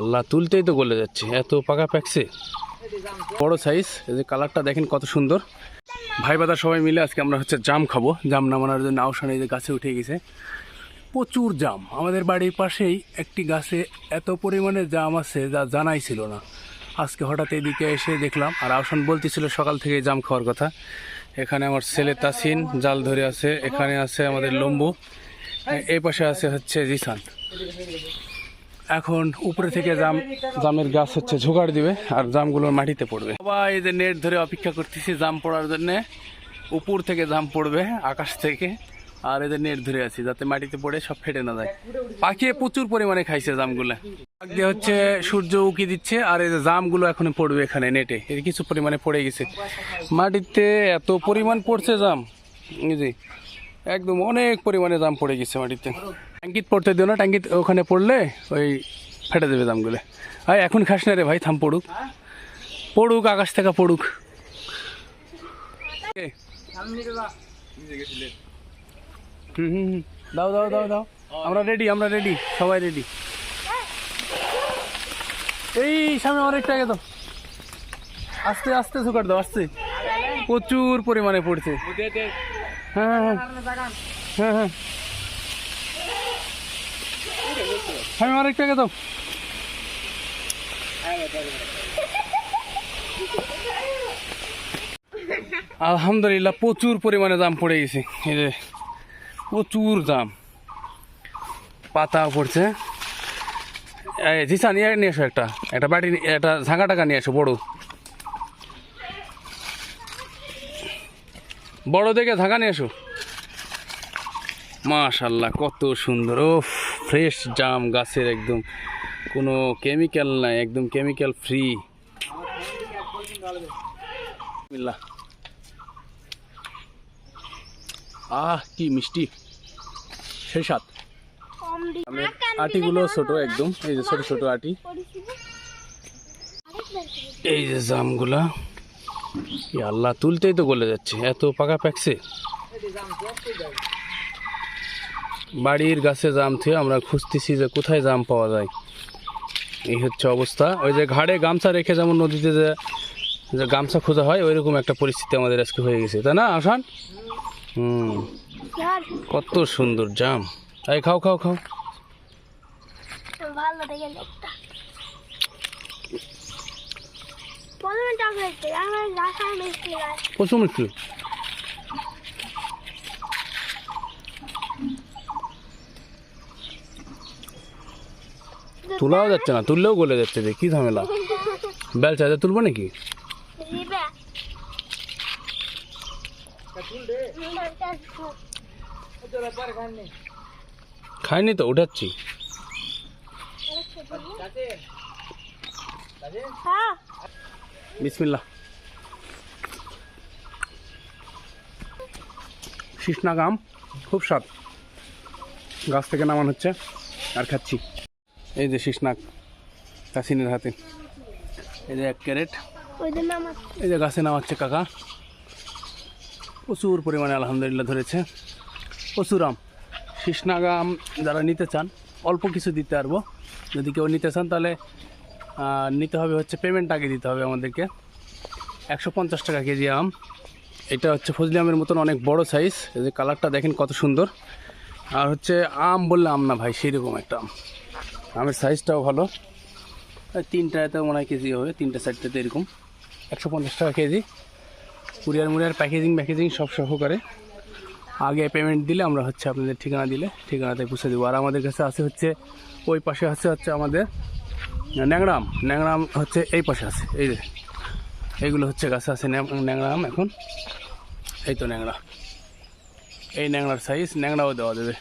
আল্লাহ তুলতেই তো গলে যাচ্ছে, এত পাকা প্যাকছে বড় সাইজ এই যে কালারটা দেখেন কত সুন্দর। ভাই বাদা সবাই মিলে আজকে আমরা হচ্ছে জাম খাব। জাম নামানোর জন্য আউশান এই যে গাছে উঠে গেছে। প্রচুর জাম। আমাদের বাড়ির পাশেই একটি গাছে এত পরিমাণে জাম আছে যা জানাই ছিল না। আজকে হঠাৎ এদিকে এসে দেখলাম, আর আউশান বলতেছিল সকাল থেকে জাম খাওয়ার কথা। এখানে আমার ছেলে তাসিন, জাল ধরে আছে, এখানে আছে আমাদের লম্বু। এই পাশে আছে হচ্ছে জিসান। এখন উপরে থেকে জাম জামের গাছ হচ্ছে ঝোগাড় দিবে আর জামগুলো মাটিতে পড়বে। সবাই এই যে নেট ধরে অপেক্ষা করতেছি জাম পড়ার জন্য, উপর থেকে জাম পড়বে, আকাশ থেকে। আর এদের নেট ধরে আছি, যাতে মাটিতে পড়ে সব ফেটে না যায়। পাখি প্রচুর পরিমাণে খাইছে জামগুলো। আগে হচ্ছে সূর্য উকি দিচ্ছে, আর এই জামগুলো এখন পড়বে এখানে নেটে। এর কিছু পরিমাণে পড়ে গেছে। মাটিতে এত পরিমাণ পড়ছে জাম। যে, একদম অনেক পরিমাণে জাম পড়ে গেছে মাটিতে। ট্যাঙ্কিত পড়তে দিও না, ট্যাঙ্কিত ওখানে পড়লে ওই ফেটে দেবে দামগুলো। ভাই এখন খাস না রে ভাই, থাম, পড়ুক। পড়ুক, আকাশ থেকে পড়ুক। দাও দাও দাও দাও। আমরা রেডি আমরা রেডি সবাই রেডি এই, সামনে অনেকটা আগে তো আস্তে আস্তে সুকার দাও, আস্তে। প্রচুর পরিমাণে পড়ছে। হ্যাঁ হ্যাঁ। হ্যাঁ হ্যাঁ। আমি আরেকটা আগে দাও। আলহামদুলিল্লাহ, প্রচুর পরিমাণে দাম পড়ে গেছে। এই যে, প্রচুর দাম। পাতা পড়ছে। জিসা, নিয়ে নিয়ে এসো একটা। একটা নি- একটা ঝাঁকা টাকা নিয়ে এসো বড়। বড় দেখে ঝাঁকা নিয়ে এসো মাশাল্লাহ, কত সুন্দর ও ফ্রেশ জাম গাছের একদম কোনো কেমিক্যাল নাই, একদম কেমিক্যাল ফ্রি। আহ, কি মিষ্টি। সেই সাত আটিগুলো ছোট একদম, এই যে ছোট ছোট আটি। এই যে জামগুলা আল্লাহ, তুলতেই তো গলে যাচ্ছে, এত পাকা প্যাকছে বাড়ির গাছে জাম থেকে আমরা খুঁজতেছি যে কোথায় জাম পাওয়া যায়। এই হচ্ছে অবস্থা। ওই যে ঘাড়ে গামছা রেখে যেমন নদীতে যে যে গামছা খোঁজা হয় ওইরকম একটা পরিস্থিতি আমাদের আজকে হয়ে গেছে। তাই না আসান হুম। কত সুন্দর জাম। এই খাও খাও খাও। প্রচুর দেখে লোকটা প্রথমে চকলেট আমার রাখার মিষ্টি লাগে প্রচুর মিষ্টি তোলাও যাচ্ছে না তুললেও গলে যাচ্ছে যে কি ঝামেলা? বেল চাইতে তুলবো নাকি? খাইনি তো উঠাচ্ছি। বিসমিল্লা কৃষ্ণা গাম খুব স্বাদ। গাছ থেকে নামান হচ্ছে আর খাচ্ছি। এই যে শীষনাক কাসিনের হাতে। এই যে এক ক্যারেট। এই যে গাছে নামাচ্ছে কাকা। প্রচুর পরিমাণে আলহামদুলিল্লাহ ধরেছে। প্রচুর আম। কৃষ্ণাগ আম যারা নিতে চান অল্প কিছু দিতে পারব। যদি কেউ নিতে চান তাহলে নিতে হবে হচ্ছে পেমেন্ট আগে দিতে হবে আমাদেরকে। একশো পঞ্চাশ টাকা কেজি আম। এটা হচ্ছে ফজলি আমের মতন অনেক বড় সাইজ এই যে কালারটা দেখেন কত সুন্দর। আর হচ্ছে আম বললে আম না ভাই সেরকম একটা আম। আমের সাইজটাও ভালো। তিনটাতে মনে হয় কেজি হবে তিনটে চারটেতে এরকম। একশো পঞ্চাশ টাকা কেজি। কুরিয়ার মুরিয়ার প্যাকেজিং প্যাকেজিং সব সহকারে। আগে পেমেন্ট দিলে আমরা হচ্ছে আপনাদের ঠিকানা দিলে ঠিকানাতে পৌঁছে দেবো। আর আমাদের কাছে আছে হচ্ছে ওই পাশে আছে হচ্ছে আমাদের ন্যাংরাম। ন্যাংরাম হচ্ছে এই পাশে আছে এই যে। এইগুলো হচ্ছে গাছে আছে ন্যাং- ন্যাংরাম এখন। এই তো ন্যাংরা। এই ন্যাংরার সাইজ ন্যাংরাও দেওয়া দেবে